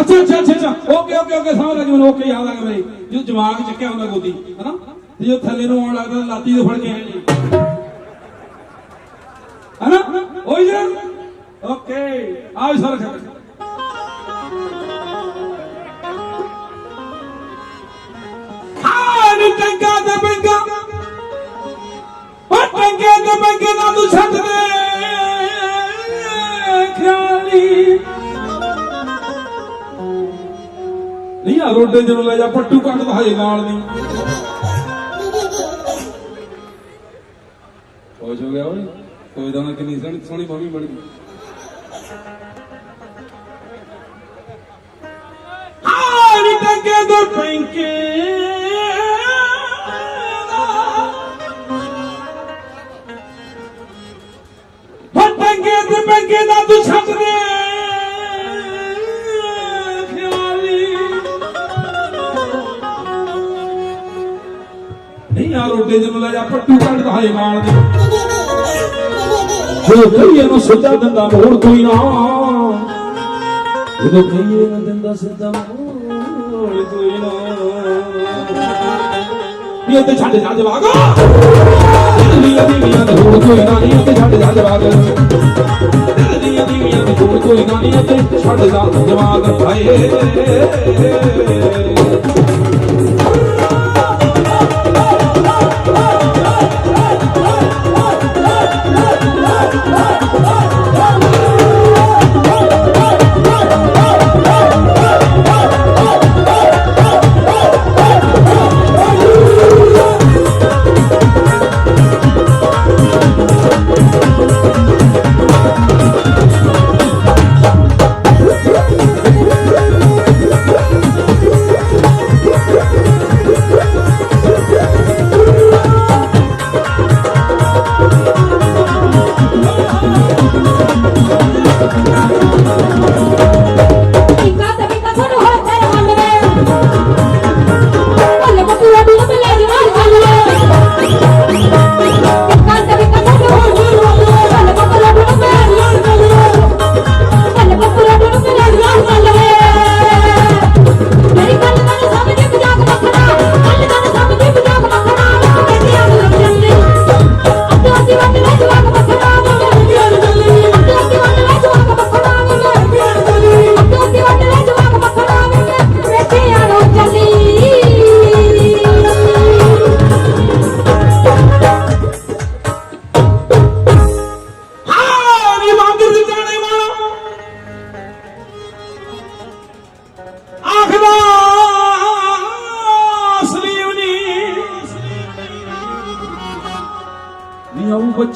ਅੱਛਾ ਅੱਛਾ ਅੱਛਾ ਓਕੇ ਓਕੇ ਓਕੇ ਸਮਝ ਲੱਗ ਮੈਨੂੰ। ਓਕੇ ਯਾਦ ਆ ਗਿਆ ਬਈ ਜੋ ਦਿਮਾਗ ਚੱਕਿਆ ਹੁੰਦਾ ਗੋਦੀ, ਹਨਾ? ਤੇ ਜੋ ਥੱਲੇ ਨੂੰ ਆਉਣ ਲੱਗਦਾ ਲਾਤੀ ਦੇ ਫੜ ਕੇ ਹਨਾ? ਹੋਈ ਜੀ ਓਕੇ ਆ ਵੀ ਸਾਰਾ ਨੀ ਟੰਗਾ ਤੇ ਬੰਗਾ ਉਹ ਟੰਗੇ ਤੇ ਬੰਗੇ ਨਾ ਤੂੰ ਛੱਡ ਦੇ। ਨਹੀਂ ਆ ਰੋਡੇ ਜਦੋਂ ਲੈ ਜਾ, ਪੱਟੂ ਕੱਟਦਾ ਹਜੇ ਨਾਲ ਨਹੀਂ ਖੁਸ਼ ਹੋ ਗਿਆ ਓਏ। ਕੋਈ ਤਾਂ ਕਿੰਨੀ ਸੋਹਣੀ ਸੋਹਣੀ ਮੰਮੀ ਬਣ ਗਈ। ਹਾਂ ਟੰਗੇ ਤੇ ਬੰਗੇ ਫਟੰਗੇ ਤੇ ਬੰਗੇ ਦਾ ਤੂੰ ਛੱਡ ਦੇ। ਨਹੀਂ ਆ ਰੋਡੇ ਜਦੋਂ ਲੈ ਜਾ ਪੱਟੂ ਕੱਢ ਦਹਾਏ ਨਾਲ ਦੇ। ਜਦੋਂ ਕਹੀਏ ਨੂੰ ਸਿੱਧਾ ਦਿੰਦਾ ਮੋੜ ਕੋਈ ਨਾ। ਜਦੋਂ ਕਹੀਏ ਨਾ ਦਿੰਦਾ ਸਿੱਧਾ ਕੋਈ ਨਾ। ਛੱਡ ਜਾ ਨਹੀਂ ਤੇ ਛੱਡ ਜਾ ਜਵਾਗ ਦੀਆਂ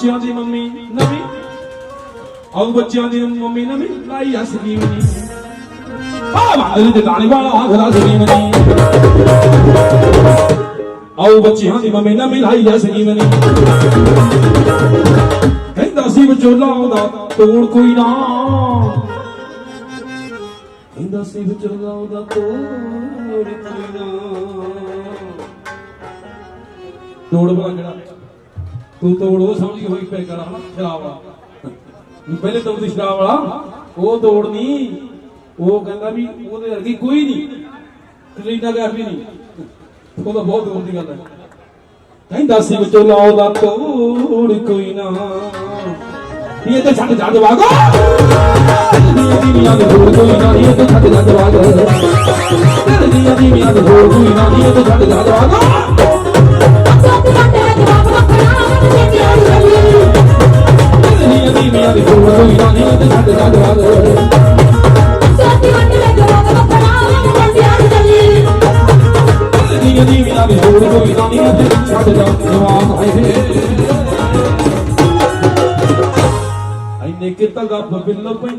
ਬੱਚਿਆਂ ਦੀ ਮੰਮੀ ਨਵੀਂ। ਆਉ ਬੱਚਿਆਂ ਦੀ ਮੰਮੀ ਨਵੀਂ, ਲਾਈ ਆ ਸਲੀਮ ਆ ਮੰਗਰ ਦੀ ਜਾਣੇ ਵਾਲਾ ਆਖਦਾ ਸਲੀਮ ਨੀ ਆਉ ਬੱਚਿਆਂ ਦੀ ਮੰਮੀ ਨਵੀਂ, ਲਾਈ ਆ ਸਲੀਮ ਕਹਿੰਦਾ ਸੀ ਵਿਚੋਲਾ ਉਹਦਾ ਤੋੜ ਕੋਈ ਨਾ। ਕਹਿੰਦਾ ਸੀ ਵਿਚੋਲਾ ਉਹਦਾ ਤੋੜ ਕੋਈ ਨਾ। ਤੋੜ ਬਣਾ ਕਿਹੜਾ? ਤੂੰ ਤੋੜ ਉਹ ਸਮਝੀ ਹੋਈ ਪੈ ਕਰ ਸ਼ਰਾਬ ਵਾਲਾ। ਪਹਿਲੇ ਤੋੜ ਦੀ ਸ਼ਰਾਬ ਵਾਲਾ, ਉਹ ਤੋੜ ਨਹੀਂ ਉਹ ਕਹਿੰਦਾ ਵੀ ਉਹਦੇ ਵਰਗੀ ਕੋਈ ਨਹੀਂ ਕਲੀਨਾ ਕਰ ਵੀ ਨਹੀਂ ਉਹ ਤਾਂ ਬਹੁਤ ਦੂਰ ਦੀ ਗੱਲ ਹੈ। ਕਹਿੰਦਾ ਸੀ ਵਿਚੋਲਾ ਉਹਦਾ ਤੋੜ ਕੋਈ ਨਾ। ਇਹ ਤੇ ਛੱਡ ਜਾ ਜਵਾਗ ਦੀਆਂ ਦੀਆਂ ਦੇ ਹੋਰ ਕੋਈ ਨਾ ਇਹ ਤੇ ਛੱਡ ਜਾ ਜਵਾਗ ਦੀਆਂ ਦੀਆਂ ਦੇ ਹੋਰ ਕੋਈ ਨਾ ਇਹ ਤੇ ਛੱਡ ਜਾ ਜਵਾਗ ਐਨੇ ਕਿਤਾ ਗੱਪ ਬਿੱਲ ਪੈਂਦੇ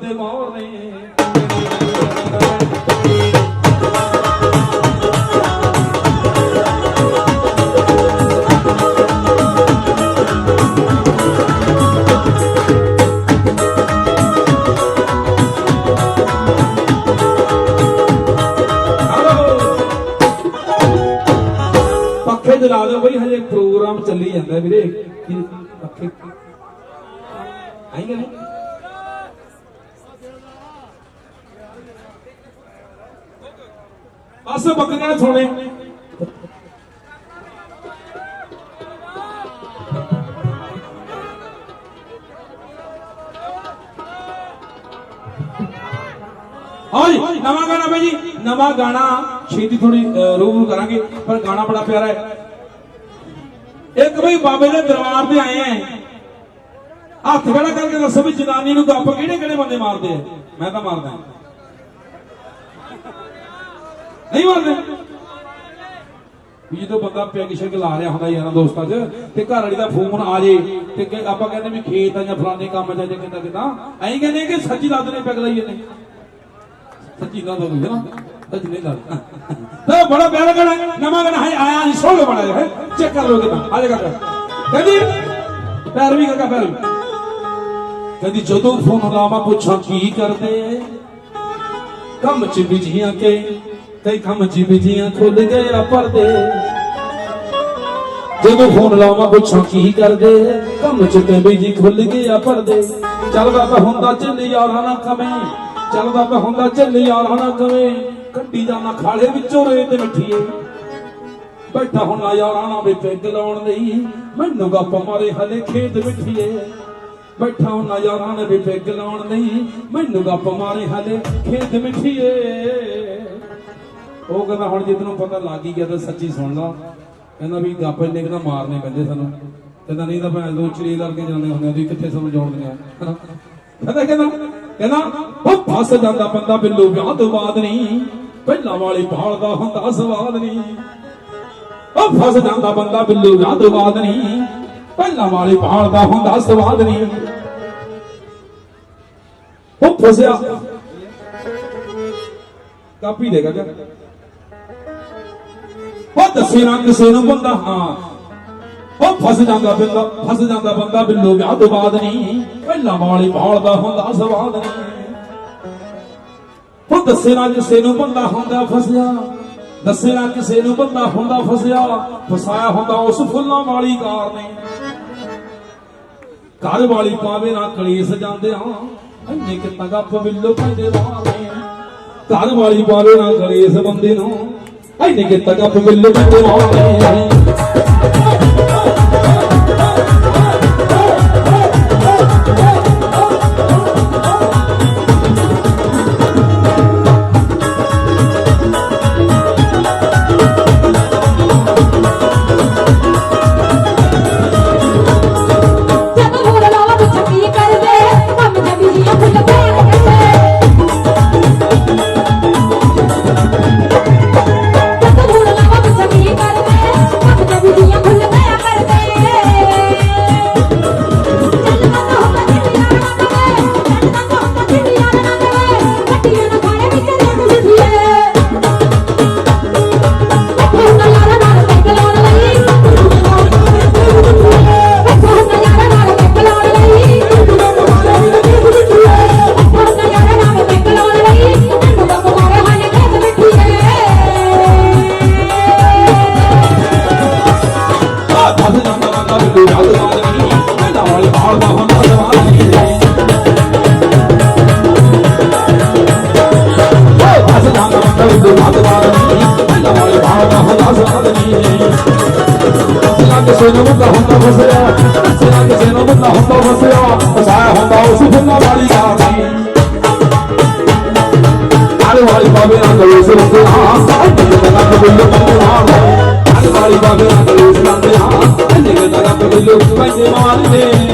ਅਸ ਬੱਕਰੀਆਂ ਨੇ ਹਾਂਜੀ ਨਵਾਂ ਗਾਣਾ ਬਾਈ ਜੀ। ਨਵਾਂ ਗਾਣਾ ਛੇਤੀ ਥੋੜੀ ਰੂਬਰੂ ਕਰਾਂਗੇ, ਪਰ ਗਾਣਾ ਬੜਾ ਪਿਆਰਾ ਹੈ। ਇੱਕ ਬਈ ਬਾਬੇ ਦੇ ਦਰਬਾਰ ਤੇ ਆਏ ਆ ਹੱਥ ਖੜਾ ਕਰਕੇ ਦੱਸੋ ਵੀ ਜਨਾਨੀ ਨੂੰ ਗੱਪ ਕਿਹੜੇ ਕਿਹੜੇ ਬੰਦੇ ਮਾਰਦੇ ਆ ਮੈਂ ਤਾਂ ਮਾਰਦਾ ਨਹੀਂ ਮਾਰਦੇ ਵੀ ਜਦੋਂ ਬੰਦਾ ਪੈਗ ਸ਼ੈਗ ਲਾ ਰਿਹਾ ਹੁੰਦਾ ਯਾਰਾਂ ਦੋਸਤਾਂ 'ਚ, ਤੇ ਘਰ ਵਾਲੀ ਦਾ ਫੋਨ ਆ ਜੇ, ਤੇ ਕਿ ਆਪਾਂ ਕਹਿੰਦੇ ਵੀ ਖੇਤ ਆ ਜਾਂ ਫਲਾਣੇ ਕੰਮ 'ਚ ਆ ਜਾਂ ਕਿੰਦਾ ਕਿੰਦਾ, ਐਂ ਕਹਿੰਦੇ ਕਿ ਸੱਚੀ ਦੱਸ ਨੇ ਪੈਗ ਲਾਈ ਜਾਂਦੇ ਸੱਚੀ ਨਾ ਦੋ ਨਾ? ਸੱਚ ਨਹੀਂ ਲੱਗਦਾ ਤਾਂ ਬੜਾ ਪਿਆਰਾ ਗਾਣਾ ਨਵਾਂ ਗਾਣਾ ਹੈ ਆਇਆ ਨਹੀਂ ਸੋਹਣਾ ਬਣਾ ਹੈ? ਚੈੱਕ ਕਰ ਲਓ ਕਿਦਾਂ। ਆ ਜਾ ਕਰ। ਕਹਿੰਦੀ ਪੈਰ ਵੀ ਕਾਕਾ ਪੈਰ ਕਹਿੰਦੀ, ਜਦੋਂ ਫੋਨ ਲਾਵਾਂ, ਪੁੱਛਾਂ ਕੀ ਕਰਦੇ? ਕੰਮ ਚ ਬਿਜੀਆਂ ਕੇ ਤੇ ਕੰਮ ਚ ਬਿਜੀਆਂ ਖੁੱਲ ਗਏ ਪਰਦੇ। ਜਦੋਂ ਫੋਨ ਲਾਵਾਂ ਪੁੱਛਾਂ ਕੀ ਕਰਦੇ? ਕੰਮ ਚ ਤੇ ਬਿਜ਼ੀ ਖੁੱਲ ਗਏ ਪਰਦੇ। ਚੱਲਦਾ ਤਾਂ ਹੁੰਦਾ ਚੱਲ ਯਾਰਾਂ ਨਾ ਕਵੇਂ ਚੱਲਦਾ ਤਾਂ ਹੁੰਦਾ ਚੱਲ ਯਾਰਾਂ ਨਾ ਕਵੇਂ ਕੱਢੀ ਜਾਣਾ ਖਾਲੇ ਵਿੱਚੋਂ ਰੇਤ ਮਿੱਠੀਏ। ਬੈਠਾ ਹੁਣ ਯਾਰਾਂ ਨਾਲ ਵੀ ਪੈਗ ਲਾਉਣ ਲਈ। ਮੈਨੂੰ ਗੱਪ ਮਾਰੇ ਹਲੇ ਖੇਤ ਮਿੱਠੀਏ। ਬੈਠਾ ਹੁਣ ਯਾਰਾਂ ਨੇ ਵੀ ਪੈਗ ਲਾਉਣ ਲਈ। ਮੈਨੂੰ ਗੱਪ ਮਾਰੇ ਹਲੇ ਖੇਤ ਮਿੱਠੀਏ। ਉਹ ਕਹਿੰਦਾ, ਹੁਣ ਜੇ ਤੈਨੂੰ ਪਤਾ ਲੱਗ ਹੀ ਗਿਆ ਤਾਂ ਸੱਚੀ ਸੁਣ ਲਾ। ਕਹਿੰਦਾ ਵੀ ਗੱਪ ਇੰਨੇ ਕਹਿੰਦਾ ਮਾਰਨੇ ਪੈਂਦੇ ਸਾਨੂੰ। ਕਹਿੰਦਾ, ਨਹੀਂ ਤਾਂ ਭੈਣ ਦੋ ਚਲੀ ਲੜ ਕੇ ਜਾਂਦੇ ਹੁੰਦੇ ਤੁਸੀਂ ਕਿੱਥੇ ਸਮਝਾਉਣਦੇ ਆ? ਕਹਿੰਦਾ ਕਹਿੰਦਾ ਕਹਿੰਦਾ, ਉਹ ਫਸ ਜਾਂਦਾ ਬੰਦਾ ਬਿੱਲੂ, ਵਿਆਹ ਤੋਂ ਬਾਅਦ ਨਹੀਂ। ਪਹਿਲਾਂ ਵਾਲੀ ਭਾਲਦਾ ਹੁੰਦਾ ਸਵਾਦ ਨਹੀਂ। ਉਹ ਫਸ ਜਾਂਦਾ ਬੰਦਾ ਬਿੱਲੂ, ਵਿਆਹ ਤੋਂ ਬਾਅਦ ਨਹੀਂ। ਪਹਿਲਾਂ ਵਾਲੀ ਭਾਲਦਾ ਹੁੰਦਾ ਸਵਾਦ ਨਹੀਂ। ਉਹ ਫਸਿਆ। ਕਾਪੀ ਦੇਗਾ ਕਿਆ ਉਹ ਦੱਸੇ ਨਾ ਕਿਸੇ ਨੂੰ ਬੰਦਾ, ਹਾਂ। ਉਹ ਫਸ ਜਾਂਦਾ ਬੰਦਾ ਫਸ ਜਾਂਦਾ ਬੰਦਾ ਬਿੱਲੋ, ਵਿਆਹ ਤੋਂ ਬਾਅਦ ਨਹੀਂ। ਪਹਿਲਾਂ ਵਾਲੀ ਭਾਲਦਾ ਹੁੰਦਾ, ਸਵਾਦ ਨਹੀਂ। ਉਹ ਦੱਸੇ ਨਾ ਕਿਸੇ ਨੂੰ ਬੰਦਾ ਹੁੰਦਾ, ਫਸਿਆ। ਦੱਸੇ ਨਾ ਕਿਸੇ ਨੂੰ ਬੰਦਾ ਹੁੰਦਾ, ਫਸਿਆ। ਫਸਾਇਆ ਹੁੰਦਾ ਉਸ ਫੁੱਲਾਂ ਵਾਲੀ ਕਾਰ ਨੇ। ਘਰ ਵਾਲੀ ਪਾਵੇ ਨਾ ਕਲੇਸ਼ ਜਾਂਦੇ ਹਾਂ ਇੰਨੇ ਕਿ ਤਗੱਪ ਬਿੱਲੋ ਪੈਦੇ ਵਾਲੇ ਘਰ ਵਾਲੀ ਪਾਵੇ ਨਾ ਕਲੇਸ਼ ਬੰਦੇ ਨੂੰ। ਇੰਨੇ ਕਿ ਤਗੱਪ ਜਾਂਦਾ ਬੰਦਾ ਬਿੱਲੂ ਵਿਆਹ ਤੋਂ ਬਾਅਦ ਨਹੀਂ ਪਹਿਲਾਂ ਵਾਲੀ ਭਾਲਦਾ ਹੁੰਦਾ ਸਵਾਦ ਨਹੀਂ ਸਿਆਂ ਕਿਸੇ ਨੂੰ ਬੰਦਾ ਹੁੰਦਾ ਫਸਿਆ ਸਿਆਂ ਕਿਸੇ ਨੂੰ ਬੰਦਾ ਹੁੰਦਾ ਫਸਿਆ ਫਸਾਇਆ ਹੁੰਦਾ ਉਸ ਫੁੱਲਾਂ ਵਾਲੀ ਕਾਰ ਦੀ ਆਲੇ ਵਾਲੀ ਬਾਬੇ ਨਾਲ ਗਲੋਸ ਲੰਦੇ ਹਾਂ ਅੱਡੇ ਤੇ ਨਾ ਬਿੱਲੂ ਬੰਦੇ ਨਾਲ ਆਲੇ ਵਾਲੀ ਬਾਬੇ ਨਾਲ ਗਲੋਸ ਲੰਦੇ ਹਾਂ ਅੱਡੇ ਤੇ ਨਾ ਬਿੱਲੂ ਬੰਦੇ ਮਾਰਦੇ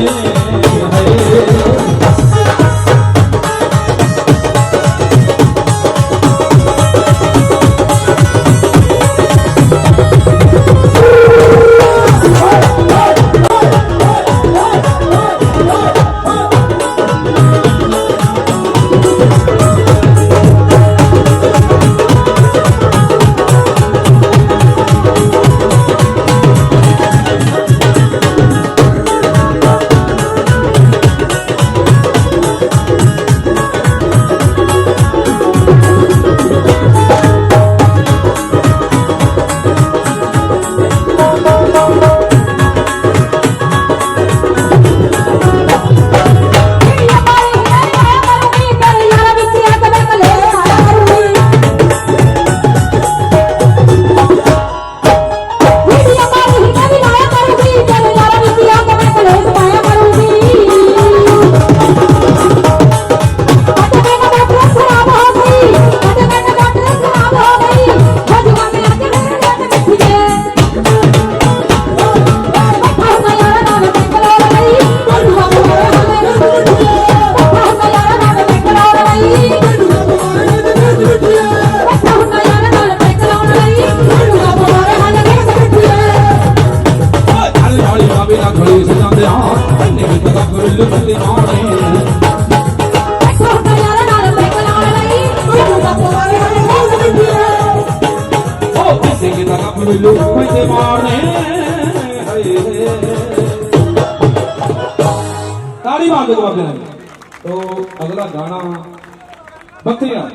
બકરીયા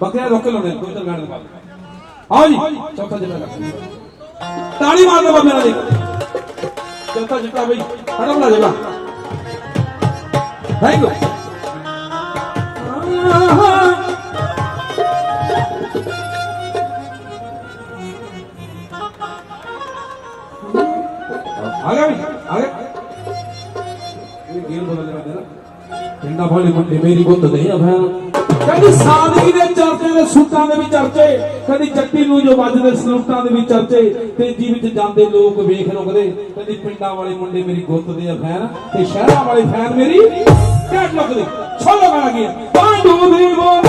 બકરીયા રોકેલો ને ગોતર ગાડી બાદ આવી ચોથા જેટલા તાળી માર દો મેરા દેખ ચોથા જેટલા ભાઈ હડમલા જેવા થઈ ગયો આગામી આગે ગેમ બોલે ਇੰਨਾ ਬੋਲੇ ਮੁੰਡੇ ਮੇਰੀ ਬੁੱਧ ਨਹੀਂ ਆ ਭੈਣ। ਕਹਿੰਦੀ ਸਾਦਗੀ ਦੇ ਚਰਚੇ ਦੇ ਸੁੱਤਾਂ ਦੇ ਵੀ ਚਰਚੇ। ਕਦੀ ਜੱਟੀ ਨੂੰ ਜੋ ਵੱਜਦੇ ਸੁਲਫਤਾਂ ਦੇ ਵੀ ਚਰਚੇ। ਤੇ ਜੀ ਵਿੱਚ ਜਾਂਦੇ ਲੋਕ ਵੇਖ ਰੁਕਦੇ ਕਦੀ। ਪਿੰਡਾਂ ਵਾਲੇ ਮੁੰਡੇ ਮੇਰੀ ਗੁੱਤ ਦੇ ਆ ਫੈਨ ਤੇ ਸ਼ਹਿਰਾਂ ਵਾਲੇ ਫੈਨ ਮੇਰੀ ਢੱਡ ਲੱਗਦੇ। ਛੋਲੋ ਬਣ ਗਏ ਪਾਂਡੂ ਦੇਵੋ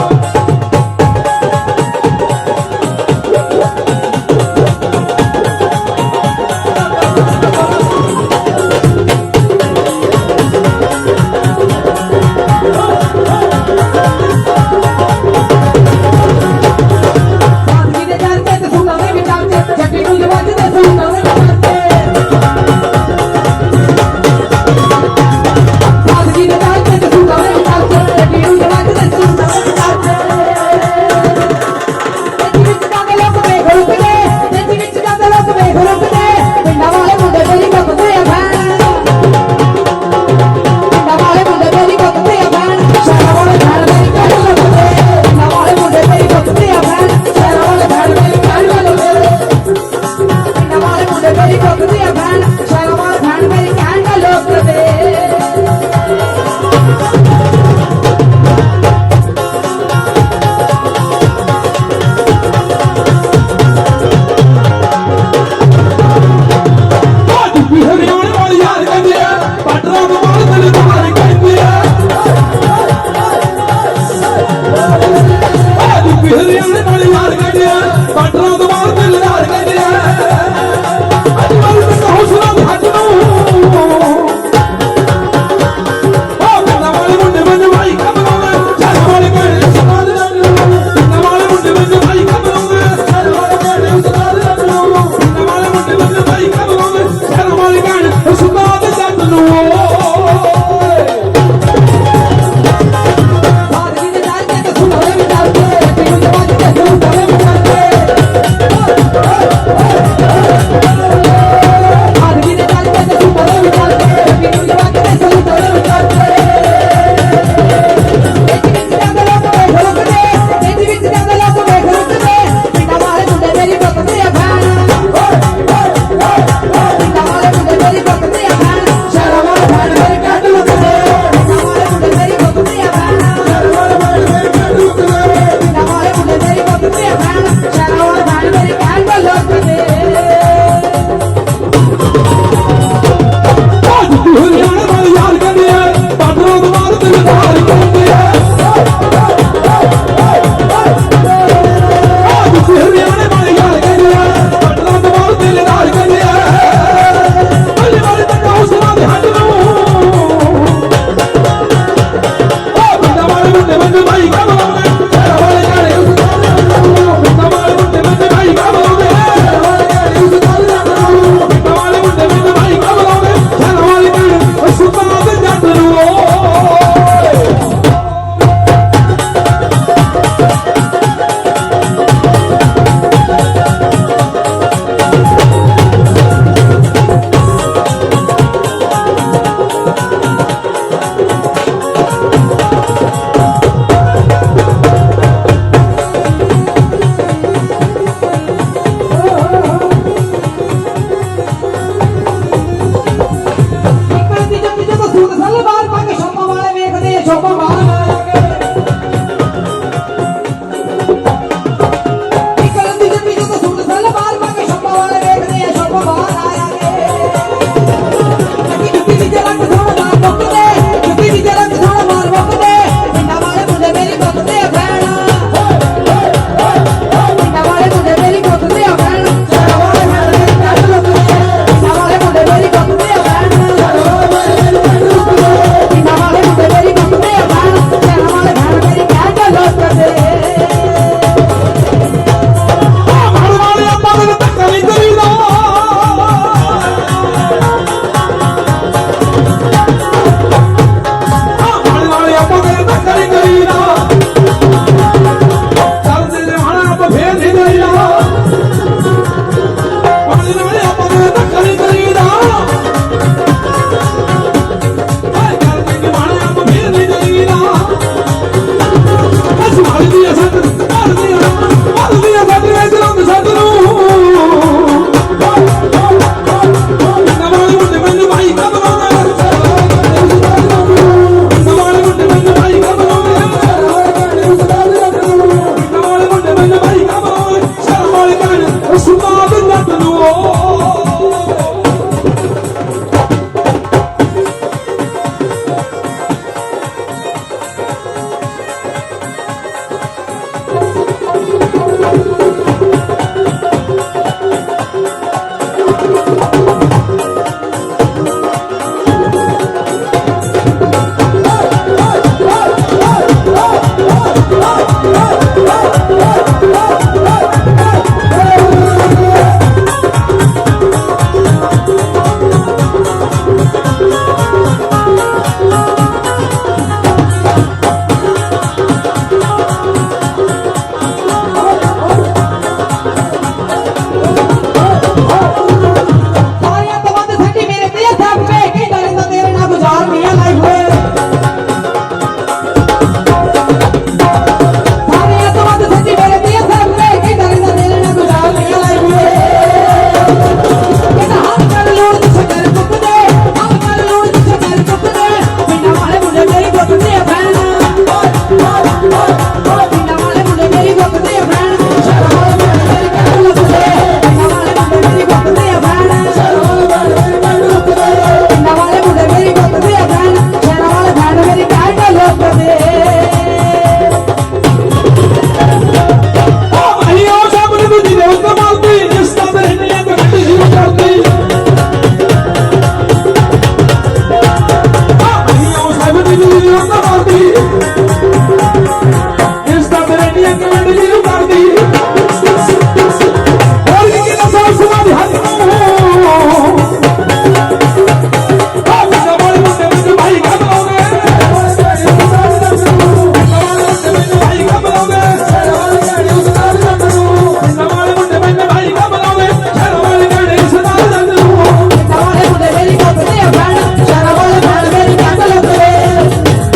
জপমা